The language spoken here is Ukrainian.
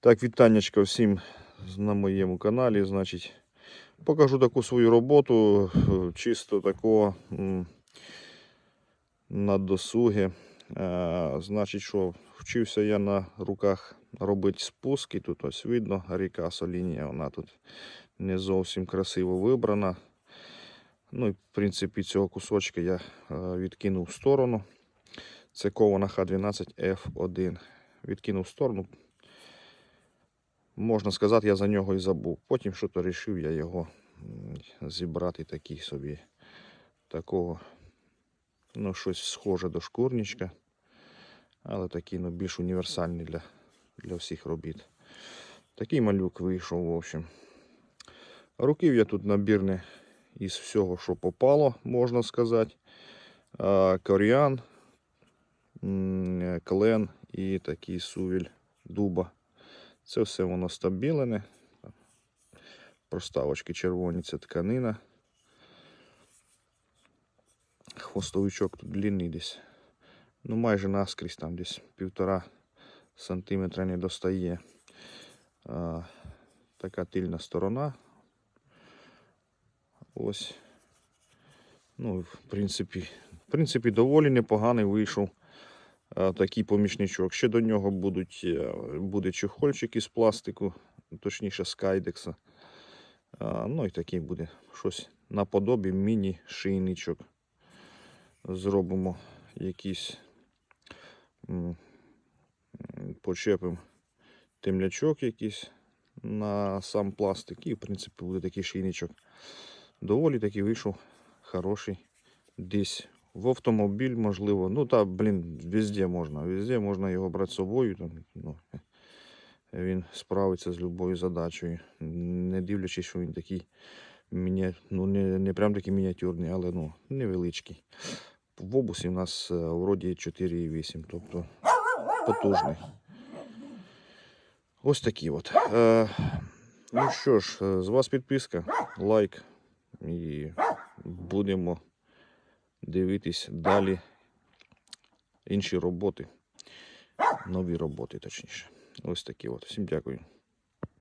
Так, вітаннячка всім на моєму каналі. Значить, покажу таку свою роботу, е, чисто такого на досуги. Е, Значить, що вчився я на руках робити спуски. Тут ось видно ріка Солінія, вона тут не зовсім красиво вибрана. Ну в принципі цього кусочка я е, відкинув в сторону. Це кована Х12F1. Відкинув в сторону. Можна сказати, я за нього і забув. Потім що то рішив я його зібрати такий собі такого. Ну, щось схоже до шкурничка. Але такий ну, більш універсальний для, для всіх робіт. Такий малюк вийшов, в общем. Руків я тут набірний із всього, що попало, можна сказати. Коріан, клен і такий сувіль дуба. Це все воно стабілене. Проставочки червоні, це тканина. Хвостовичок тут длинний десь. Ну, майже наскрізь там десь півтора сантиметра не достає. А, така тильна сторона. Ось. Ну, в принципі, в принципі, доволі непоганий вийшов такий помічничок. Ще до нього будуть, е, буде чехольчик із пластику, точніше з кайдекса. Ну і такий буде щось наподобі міні-шийничок. Зробимо якийсь почепимо темлячок якийсь на сам пластик. І, в принципі, буде такий шийничок. Доволі таки вийшов хороший десь в автомобіль, можливо. Ну та, блін, везде можна. Везде можна його брати з собою. Там, ну, він справиться з будь-якою задачею. Не дивлячись, що він такий міні... ну, не, не прям такий мініатюрний, але ну, невеличкий. В обусі у нас е, вроді 4,8, тобто потужний. Ось такі от. Е, ну що ж, е, з вас підписка, лайк і будемо дивитись далі інші роботи. Нові роботи, точніше. Ось такі от. Всім дякую.